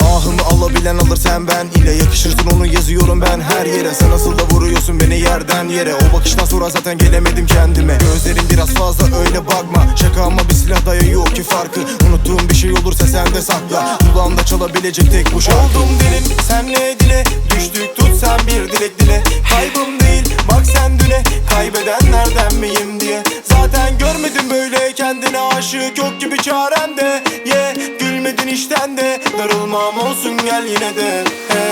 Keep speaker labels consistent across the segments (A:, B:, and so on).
A: Ahımı alabilen alır sen ben. İle Yakışırsın onu yazıyorum ben. Her yere Sen nasıl da vuruyorsun beni yerden yere. O bakıştan sonra zaten gelemedim kendime. Gözlerin biraz fazla öyle bakma. Şaka ama bir silah dayıyor ki farkı. Unuttuğum bir şey olursa sen de sakla. Kulağımda çalabilecek tek bu şarkı. Oldum dilin senle dile? Düştük tut sen bir dilek dile. Kaybım değil bak sen düne. Kaybedenlerden miyim diye. Zaten görmedim böyle kendine aşık. Yok gibi çarem de Ye gülmedin işten de. Darılmam olsun gel yine de. Hey.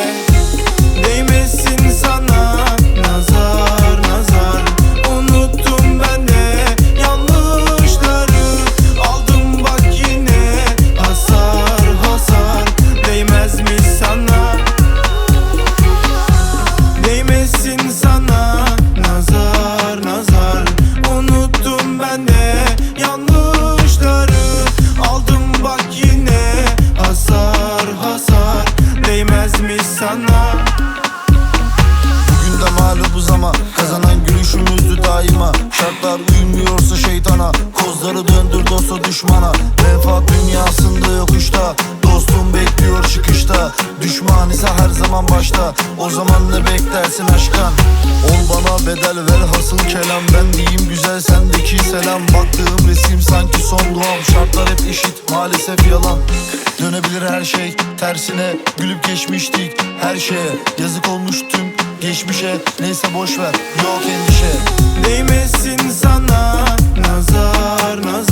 B: Şeytana Kozları döndür dosta düşmana. Menfaat dünyasında yokuşta Dostum bekliyor çıkışta. Düşman ise her zaman başta. O zaman ne beklersin aşkan? Ol bana bedel ver hasıl kelam. Ben diyeyim güzel sendeki selam. Baktığım resim sanki son duam. Şartlar hep eşit maalesef yalan. Dönebilir her şey tersine. Gülüp geçmiştik her şeye. Yazık olmuş tüm geçmişe. Neyse boş ver yok endişe.
A: Değmesin sana nazar nazar